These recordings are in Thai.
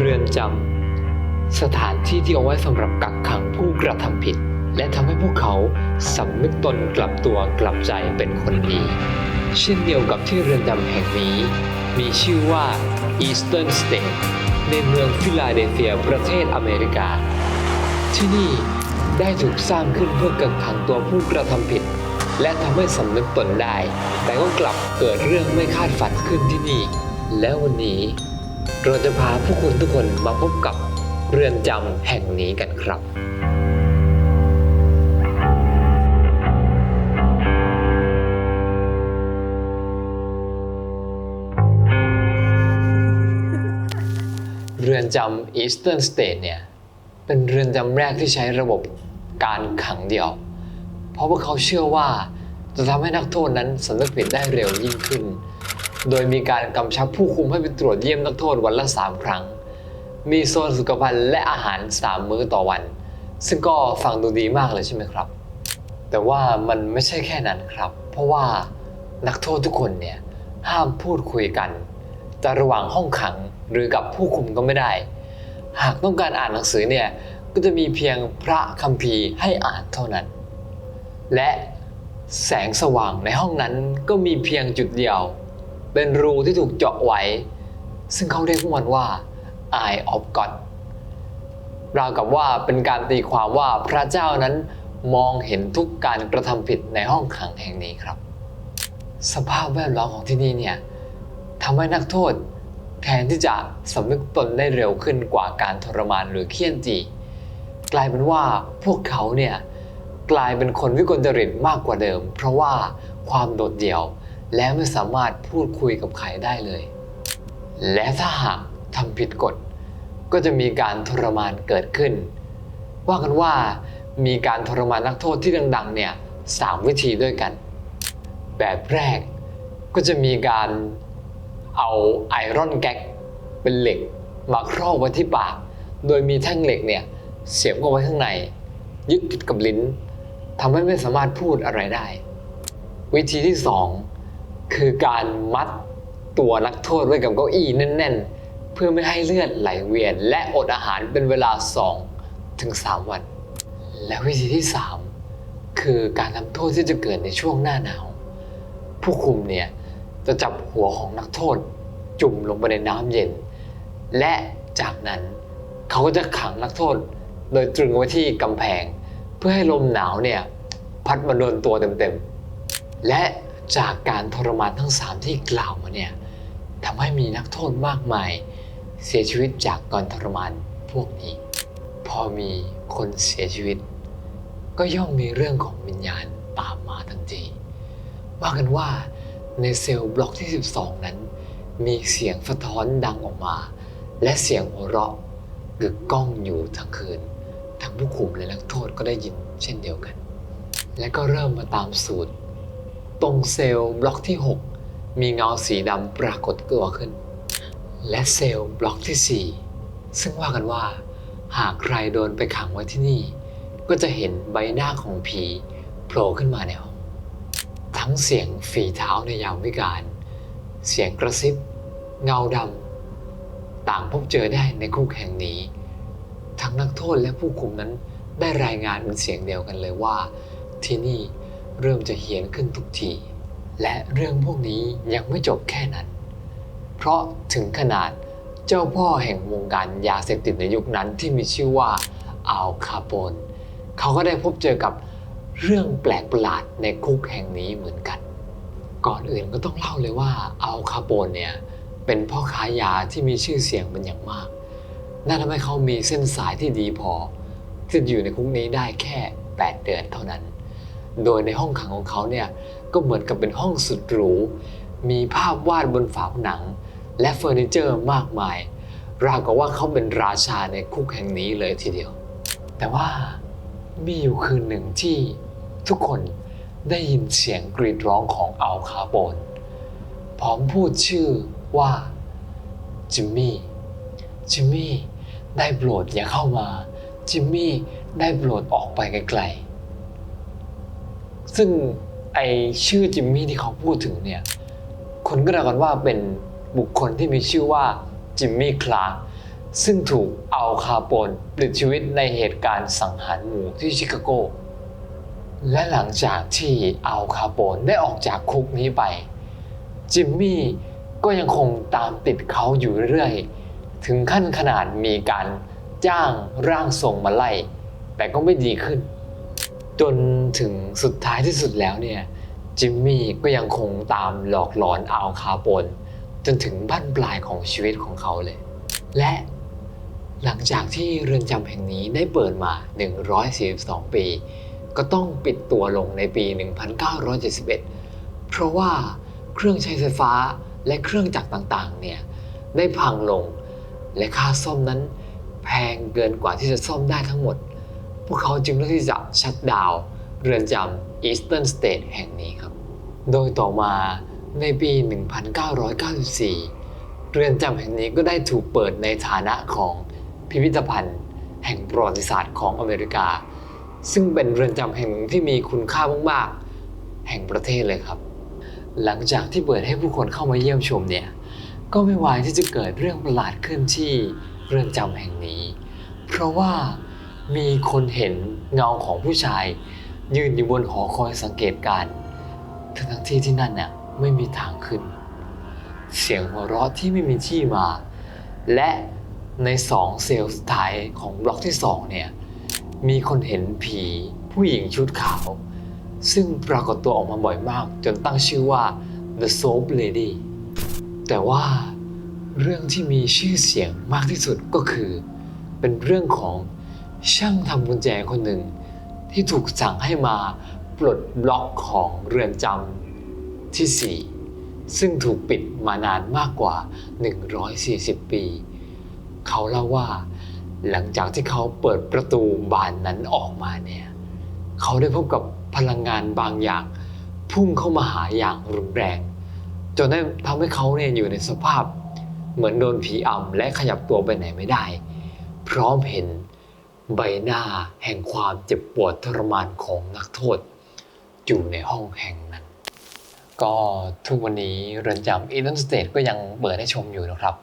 เรือนจำ สถานที่ที่เอาไว้สำหรับกักขังผู้กระทำผิด และทำให้พวกเขาสำนึกตนกลับตัวกลับใจเป็นคนดี เช่นเดียวกับที่เรือนจำแห่งนี้ มีชื่อว่า Eastern State ในเมืองฟิลาเดลเฟียประเทศอเมริกา ที่นี่ได้ถูกสร้างขึ้นเพื่อกักขังตัวผู้กระทำผิด และทำให้สำนึกตนได้ แต่ก็กลับเกิดเรื่องไม่คาดฝันขึ้นที่นี่ และวันนี้ เราจะพาผู้คุณทุกคนมาพบกับเรือนจำแห่งนี้กันครับ เรือนจำ Eastern State เนี่ย เป็นเรือนจำแรกที่ใช้ระบบการขังเดี่ยว เพราะว่าเขาเชื่อว่าจะทำให้นักโทษนั้นสำนึกผิดได้เร็วยิ่งขึ้น โดยมีการกำชับผู้คุมให้ไปตรวจเยี่ยมนักโทษวันละ 3 ครั้ง มีโซนสุขภัณฑ์และอาหาร 3 มื้อต่อวัน ซึ่งก็ฟังดูดีมากเลยใช่ไหมครับ แต่ว่ามันไม่ใช่แค่นั้นครับ เพราะว่านักโทษทุกคนเนี่ยห้ามพูดคุยกันจะระหว่างห้องขังหรือกับผู้คุมก็ไม่ได้ หากต้องการอ่านหนังสือเนี่ยก็จะมีเพียงพระคัมภีร์ให้อ่านเท่านั้น และแสงสว่างในห้องนั้นก็มีเพียงจุดเดียว เป็นรูที่ถูกเจาะไว้ ซึ่งเขาเรียกพวกมันว่า Eye of God ราวกับว่าเป็นการตีความว่าพระเจ้านั้นมองเห็นทุกการกระทำผิดในห้องขังแห่งนี้ครับ สภาพแวดล้อมของที่นี่เนี่ยทำให้นักโทษแทนที่จะสำนึกตนได้เร็วขึ้นกว่าการทรมานหรือเคี่ยนจี กลายเป็นว่าพวกเขาเนี่ยกลายเป็นคนวิกลจริตมากกว่าเดิม เพราะว่าความโดดเดี่ยว และไม่สามารถพูดคุยกับใครได้เลย และถ้าหากทำผิดกฎ ก็จะมีการทรมานเกิดขึ้น ว่ากันว่ามีการทรมานนักโทษที่ดังๆเนี่ยสามวิธีด้วยกัน แบบแรกก็จะมีการเอาไอรอนแก๊กเป็นเหล็กมาครอบไว้ที่ปาก โดยมีแท่งเหล็กเนี่ยเสียบเข้าไว้ข้างใน ยึดติดกับลิ้นทำให้ไม่สามารถพูดอะไรได้ วิธีที่สอง คือการมัดตัวนักโทษไว้กับเก้าอี้แน่น ๆ เพื่อไม่ให้เลือดไหลเวียน และอดอาหารเป็นเวลา 2 ถึง 3 วัน และวิธีที่ 3 คือการทำโทษที่จะเกิดในช่วงหน้าหนาว ผู้คุมเนี่ยจะจับหัวของนักโทษจุ่มลงไปในน้ำเย็น และจากนั้นเขาก็จะขังนักโทษ โดยตรึงไว้ที่กำแพง เพื่อให้ลมหนาวเนี่ยพัดมาโดนตัวเต็มๆและ จากการทรมานทั้งสามที่กล่าวมาเนี่ยทำให้มีนักโทษมากมาย เสียชีวิตจากการทรมานพวกนี้ พอมีคนเสียชีวิต ก็ย่อมมีเรื่องของวิญญาณตามมาทันทีว่ากันว่าในเซลล์บล็อกที่ 12 นั้น มีเสียงสะท้อนดังออกมา และเสียงหัวเราะกึกก้องอยู่ทั้งคืนทั้งผู้คุมและนักโทษก็ได้ยินเช่นเดียวกัน และก็เริ่มมาตามสูตร ตรงเซลล์บล็อกที่ 6 มีเงาสีดำปรากฏตัวขึ้น และเซลล์บล็อกที่ 4 ซึ่งว่ากันว่า หากใครโดนไปขังไว้ที่นี่ ก็จะเห็นใบหน้าของผีโผล่ขึ้นมาในห้องทั้งเสียงฝีเท้าในยามวิกาล เสียงกระซิบ เงาดำต่างพบเจอได้ในคุกแห่งนี้ ทั้งนักโทษและผู้คุมนั้นได้รายงานเป็นเสียงเดียวกันเลยว่าที่นี่ เริ่มจะเฮี้ยนขึ้นทุกที และเรื่องพวกนี้ยังไม่จบแค่นั้น เพราะถึงขนาดเจ้าพ่อแห่งวงการยาเสพติดในยุคนั้นที่มีชื่อว่าอัลคาโปนเขาก็ได้พบเจอกับเรื่องแปลกประหลาดในคุกแห่งนี้เหมือนกัน ก่อนอื่นก็ต้องเล่าเลยว่าอัลคาโปนเนี่ยเป็นพ่อค้ายาที่มีชื่อเสียงเป็นอย่างมากนั่นทำให้เขามีเส้นสายที่ดีพอที่จะอยู่ในคุกนี้ได้แค่ 8 เดือนเท่านั้น โดยในห้องขังของเขาเนี่ยก็เหมือนกับเป็นห้องสุดหรู มีภาพวาดบนฝาผนัง และเฟอร์นิเจอร์มากมาย ราวกับว่าเขาเป็นราชาในคุกแห่งนี้เลยทีเดียว แต่ว่ามีอยู่คืนหนึ่งที่ทุกคนได้ยินเสียงกรีดร้องของอัลคาโปนพร้อมพูดชื่อว่าจิมมี่ จิมมี่ได้โปรดอย่าเข้ามา จิมมี่ได้โปรดออกไปไกลๆ ซึ่งไอชื่อจิมมี่ที่เขาพูดถึงเนี่ยคนก็เดากันว่าเป็นบุคคลที่มีชื่อว่าจิมมี่คลาร์กซึ่งถูกอัลคาโปนปลิดชีวิตในเหตุการณ์สังหารหมู่ที่ชิคาโก และหลังจากที่อัลคาโปนได้ออกจากคุกนี้ไป จิมมี่ก็ยังคงตามติดเขาอยู่เรื่อย ถึงขั้นขนาดมีการจ้างร่างทรงมาไล่ แต่ก็ไม่ดีขึ้น จนถึงสุดท้ายที่สุดแล้วเนี่ยจิมมี่ก็ยังคงตามหลอกหลอนอัลคาโปนจนถึงบั้นปลายของชีวิตของเขาเลย และหลังจากที่เรือนจำแห่งนี้ได้เปิดมา 142 ปี ก็ต้องปิดตัวลงในปี 1971 เพราะว่าเครื่องใช้ไฟฟ้าและเครื่องจักรต่างๆ เนี่ยได้พังลง และค่าซ่อมนั้นแพงเกินกว่าที่จะซ่อมได้ทั้งหมด พวกเขาจึงเลือกที่จะชัดดาวน์เรือนจำ Eastern State แห่งนี้ครับ โดยต่อมาในปี 1994 เรือนจำแห่งนี้ก็ได้ถูกเปิดในฐานะของพิพิธภัณฑ์ แห่งประวัติศาสตร์ของอเมริกา ซึ่งเป็นเรือนจำแห่งหนึ่งที่มีคุณค่ามากๆ แห่งประเทศเลยครับ หลังจากที่เปิดให้ผู้คนเข้ามาเยี่ยมชมเนี่ยก็ไม่วายที่จะเกิดเรื่องประหลาดขึ้นที่เรือนจำแห่งนี้ เพราะว่า มีคนเห็นเงาของผู้ชาย ยืนอยู่บนหอคอยสังเกตการณ์ทั้งที่ที่นั่นน่ะไม่มีทางขึ้น เสียงหัวเราะที่ไม่มีที่มา และในสองเซลล์สุดท้ายของบล็อกที่สองเนี่ยมีคนเห็นผีผู้หญิงชุดขาว ซึ่งปรากฏตัวออกมาบ่อยมาก จนตั้งชื่อว่า The Soap Lady แต่ว่าเรื่องที่มีชื่อเสียงมากที่สุดก็คือ เป็นเรื่องของ ช่างทำกุญแจคนหนึ่ง ที่ถูกสั่งให้มาปลดบล็อกของเรือนจำที่ 4 ซึ่งถูกปิดมานานมากกว่า 140 ปี เขาเล่าว่าหลังจากที่เขาเปิดประตูบานนั้นออกมาเนี่ยเขาได้พบกับพลังงานบางอย่าง พุ่งเข้ามาหาอย่างรุนแรง จนได้ทำให้เขาเนี่ยอยู่ในสภาพ เหมือนโดนผีอำและขยับตัวไปไหนไม่ได้ พร้อมเห็น ใบหน้าแห่งความเจ็บปวดทรมานของนักโทษ อยู่ในห้องแห่งนั้น ก็ทุกวันนี้เรือนจำอีเดนสเตทก็ยังเปิดให้ชมอยู่นะครับ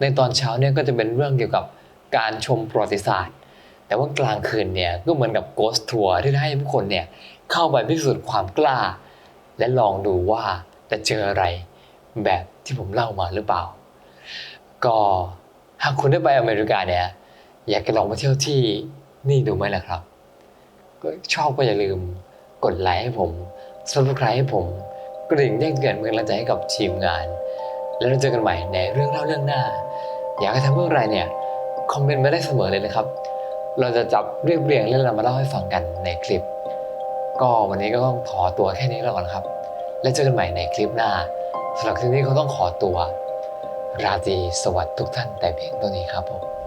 ในตอนเช้าเนี่ยก็จะเป็นเรื่องเกี่ยวกับการชมประวัติศาสตร์ แต่ว่ากลางคืนเนี่ยก็เหมือนกับโกสทัวร์ที่ให้ผู้คนเนี่ยเข้าไปพิสูจน์ความกล้า และลองดูว่าจะเจออะไรแบบที่ผมเล่ามาหรือเปล่า ก็หากคุณได้ไปอเมริกาเนี่ย อยากจะลองมาเที่ยวที่นี่ดูไหมล่ะครับก็ชอบก็อย่าลืมกดไลค์ให้ผม subscribe ให้ผมกระดิ่งแจ้งเตือนเป็นกำลังใจให้กับทีมงาน แล้วเราเจอกันใหม่ในเรื่องเล่าเรื่องหน้า อยากให้ทำเรื่องอะไรเนี่ยคอมเมนต์มาได้เสมอเลยนะครับ เราจะจับเรียบเรียงเรื่องราวมาเล่าให้ฟังกันในคลิป ก็วันนี้ก็ต้องขอตัวแค่นี้แล้วก่อนครับ แล้วเจอกันใหม่ในคลิปหน้าสำหรับคลิปนี้ก็ต้องขอตัว ราตรีสวัสดิ์ทุกท่านแต่เพียงเท่านี้ครับผม